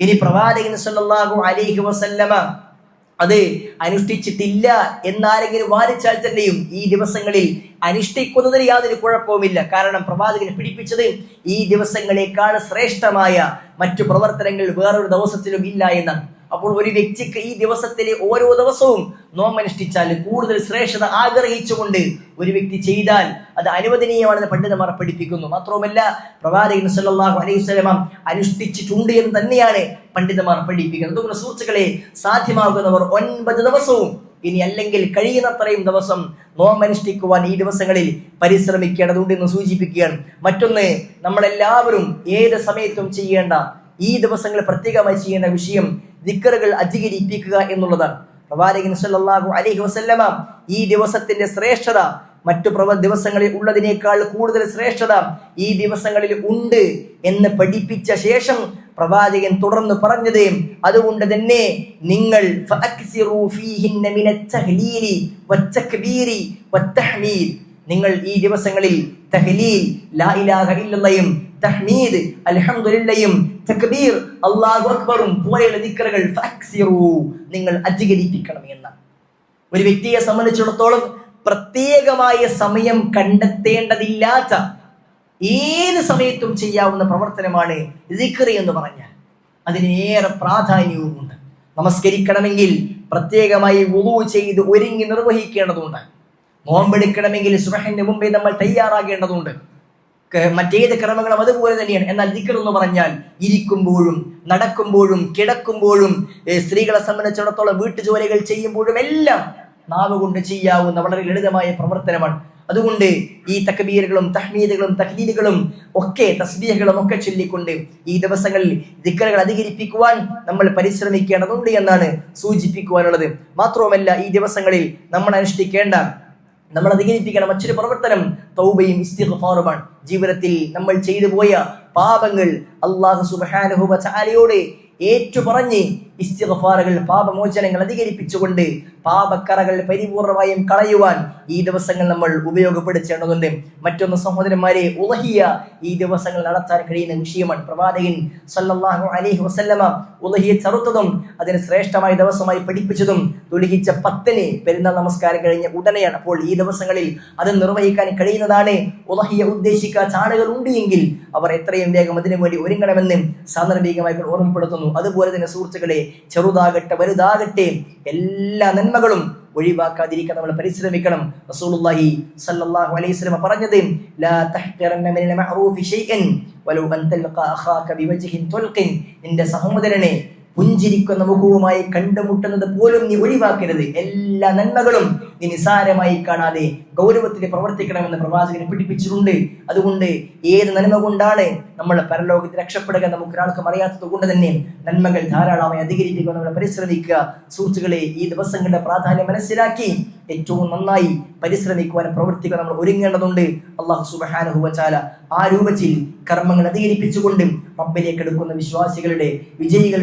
ഇനി പ്രവാചകൻ സല്ലാഹു അലൈഹി വസല്ലമ അത് അനുഷ്ഠിച്ചിട്ടില്ല എന്നാരെങ്കിലും വാദിച്ചാൽ തന്നെയും ഈ ദിവസങ്ങളിൽ അനുഷ്ഠിക്കുന്നതിന് യാതൊരു കുഴപ്പവുമില്ല. കാരണം പ്രവാചകൻ പിടിപ്പിച്ചത് ഈ ദിവസങ്ങളെക്കാൾ ശ്രേഷ്ഠമായ മറ്റു പ്രവർത്തനങ്ങൾ വേറൊരു ദിവസത്തിലും ഇല്ല എന്നാണ്. അപ്പോൾ ഒരു വ്യക്തിക്ക് ഈ ദിവസത്തിലെ ഓരോ ദിവസവും നോമനുഷ്ഠിച്ചാൽ കൂടുതൽ ശ്രേഷ്ഠത ആഗ്രഹിച്ചുകൊണ്ട് ഒരു വ്യക്തി ചെയ്താൽ അത് അനുവദനീയമാണെന്ന് പണ്ഡിതന്മാർ പഠിപ്പിക്കുന്നു. മാത്രവുമല്ല പ്രവാചകൻ സല്ലല്ലാഹു അലൈഹി വസല്ലം അനുഷ്ഠിച്ചിട്ടുണ്ട് എന്ന് തന്നെയാണ് പണ്ഡിതന്മാർ പഠിപ്പിക്കുന്നത്. അതുകൊണ്ട് സുഹൃത്തുക്കളെ സാധ്യമാകുന്നവർ ഒൻപത് ദിവസവും ഇനി അല്ലെങ്കിൽ കഴിയുന്നത്രയും ദിവസം നോമനുഷ്ഠിക്കുവാൻ ഈ ദിവസങ്ങളിൽ പരിശ്രമിക്കേണ്ടതുണ്ട് എന്ന് സൂചിപ്പിക്കുകയാണ്. മറ്റൊന്ന് നമ്മളെല്ലാവരും ഏത് സമയത്തും ചെയ്യേണ്ട ഈ ദിവസങ്ങളിൽ പ്രത്യേകമായി ചെയ്യേണ്ട വിഷയം ദിക്കറുകൾ അധികരിപ്പിക്കുക എന്നുള്ളതാണ്. അലൈഹി വസല്ലമ ഈ ദിവസത്തിന്റെ ശ്രേഷ്ഠത മറ്റു പ്രവ ദിവസങ്ങളിൽ ഉള്ളതിനേക്കാൾ കൂടുതൽ ശ്രേഷ്ഠത ഈ ദിവസങ്ങളിൽ ഉണ്ട് എന്ന് പഠിപ്പിച്ച ശേഷം പ്രവാചകൻ തുടർന്ന് പറഞ്ഞത് അതുകൊണ്ട് തന്നെ നിങ്ങൾ ഫഅക്സിറു നിങ്ങൾ ഈ ദിവസങ്ങളിൽ തഹ്ലീൽ ലാ ഇലാഹ ഇല്ലല്ലയും തഹ്മീദ് അൽഹംദുലില്ലയും തക്ബീർ അല്ലാഹു അക്ബറും പോലെയുള്ള ദിക്റുകൾ ഫഅക്സിറൂ നിങ്ങൾ അധികരിപ്പിക്കണം എന്ന്. ഒരു വ്യക്തിയെ സംബന്ധിച്ചിടത്തോളം പ്രത്യേകമായ സമയം കണ്ടെത്തേണ്ടതില്ലാത്ത ഏത് സമയത്തും ചെയ്യാവുന്ന പ്രവർത്തനമാണ് ദിക്റി എന്ന് പറഞ്ഞാൽ. അതിനേറെ പ്രാധാന്യവുമുണ്ട്. നമസ്കരിക്കണമെങ്കിൽ പ്രത്യേകമായി വുളു ചെയ്ത് ഒരുങ്ങി നിർവഹിക്കേണ്ടതുണ്ട്. നോമ്പെടുക്കണമെങ്കിൽ സുബഹിന്റെ മുമ്പേ നമ്മൾ തയ്യാറാകേണ്ടതുണ്ട്. മറ്റേത് ക്രമങ്ങളും അതുപോലെ തന്നെയാണ്. എന്നാൽ ദിക്കർ എന്ന് പറഞ്ഞാൽ ഇരിക്കുമ്പോഴും നടക്കുമ്പോഴും കിടക്കുമ്പോഴും സ്ത്രീകളെ സംബന്ധിച്ചിടത്തോളം വീട്ടുജോലികൾ ചെയ്യുമ്പോഴും എല്ലാം നാവ് കൊണ്ട് ചെയ്യാവുന്ന വളരെ ലളിതമായ പ്രവർത്തനമാണ്. അതുകൊണ്ട് ഈ തക്ബീറുകളും തഹ്മീദുകളും തഹ്ലീലുകളും ഒക്കെ തസ്ബീഹുകളും ഒക്കെ ചൊല്ലിക്കൊണ്ട് ഈ ദിവസങ്ങളിൽ ദിക്കറുകൾ അധികരിപ്പിക്കുവാൻ നമ്മൾ പരിശ്രമിക്കേണ്ടതുണ്ട് എന്നാണ് സൂചിപ്പിക്കുവാനുള്ളത്. മാത്രവുമല്ല ഈ ദിവസങ്ങളിൽ നമ്മൾ അനുഷ്ഠിക്കേണ്ട നമ്മൾ അധികരിപ്പിക്കണം. മറ്റൊരു പ്രവർത്തനം തൗബയും ഇസ്തിഗ്ഫാറുമാണ്. ജീവിതത്തിൽ നമ്മൾ ചെയ്തു പോയ പാപങ്ങൾ അള്ളാഹു സുബ്ഹാനഹു വതആലയോട് ഏറ്റുപറഞ്ഞ് ഇസ്തിഗ്ഫാറുകൾ പാപമോചനങ്ങൾ അധികരിപ്പിച്ചുകൊണ്ട് പാപക്കറകൾ പരിപൂർണമായും കളയുവാൻ ഈ ദിവസങ്ങൾ നമ്മൾ ഉപയോഗപ്പെടുത്തേണ്ടതുണ്ട്. മറ്റൊന്ന് സഹോദരന്മാരെ ഉലഹിയ ഈ ദിവസങ്ങൾ നടത്താൻ കഴിയുന്ന വിഷയമാണ്. പ്രവാചകൻ സല്ലല്ലാഹു അലൈഹി വസല്ലമ ഉലഹിയ ചെറുത്തതും അതിന് ശ്രേഷ്ഠമായ ദിവസമായി പഠിപ്പിച്ചതും തുലഹിച്ച പത്തിന് പെരുന്നാൾ നമസ്കാരം കഴിഞ്ഞ ഉടനെയാണ്. അപ്പോൾ ഈ ദിവസങ്ങളിൽ അത് നിർവഹിക്കാൻ കഴിയുന്നതാണ് ഉലഹിയ ഉദ്ദേശിക്കാത്ത ആളുകൾ ഉണ്ട് എങ്കിൽ അവർ എത്രയും വേഗം അതിനു വേണ്ടി ഒരുങ്ങണമെന്ന് സാന്ദർഭികമായി ഓർമ്മപ്പെടുത്തുന്നു. അതുപോലെ തന്നെ സുഹൃത്തുക്കളെ ചെറുതാകട്ടെ വലുതാകട്ടെ എല്ലാ നന്മകളും ഒഴിവാക്കാതിരിക്കാൻ നമ്മൾ പരിശ്രമിക്കണം. റസൂലുള്ളാഹി സല്ലല്ലാഹു അലൈഹി വസല്ലം പറഞ്ഞത് ലാ തഹ്ഖിറന്ന മിനൽ മഅറൂഫി ഷൈഅൻ വലൗ അൻ തൽഖാ അഖാക ബിവജ്ഹിൻ തുൽഖിൻ. നിന്റെ സഹോദരനെ പുഞ്ചിരിക്കുന്ന മുഖവുമായി കണ്ടുമുട്ടുന്നത് പോലും നീ ഒഴിവാക്കരുത്. എല്ലാ നന്മകളും നീ നിസാരമായി കാണാതെ ഗൗരവത്തിൽ പ്രവർത്തിക്കണമെന്ന് പ്രവാചകനെ പിടിപ്പിച്ചിട്ടുണ്ട്. അതുകൊണ്ട് ഏത് നന്മ കൊണ്ടാണ് നമ്മൾ പരലോകത്തിൽ രക്ഷപ്പെടുക നമുക്ക് ഒരാൾക്കും അറിയാത്തത് കൊണ്ട് തന്നെ നന്മകൾ ധാരാളമായി അധികരിപ്പിക്കുക നമ്മൾ പരിശ്രമിക്കുക. സുഹൃത്തുക്കളെ ഈ ദിവസങ്ങളുടെ പ്രാധാന്യം മനസ്സിലാക്കി ഏറ്റവും നന്നായി പരിശ്രമിക്കുവാനും പ്രവർത്തിക്കാൻ നമ്മൾ ഒരുങ്ങേണ്ടതുണ്ട്. അള്ളാഹു സുബഹാന വചാല ആ രൂപത്തിൽ കർമ്മങ്ങൾ അധികരിപ്പിച്ചുകൊണ്ട് റബ്ബിലേക്ക് എടുക്കുന്ന വിശ്വാസികളുടെ വിജയികൾ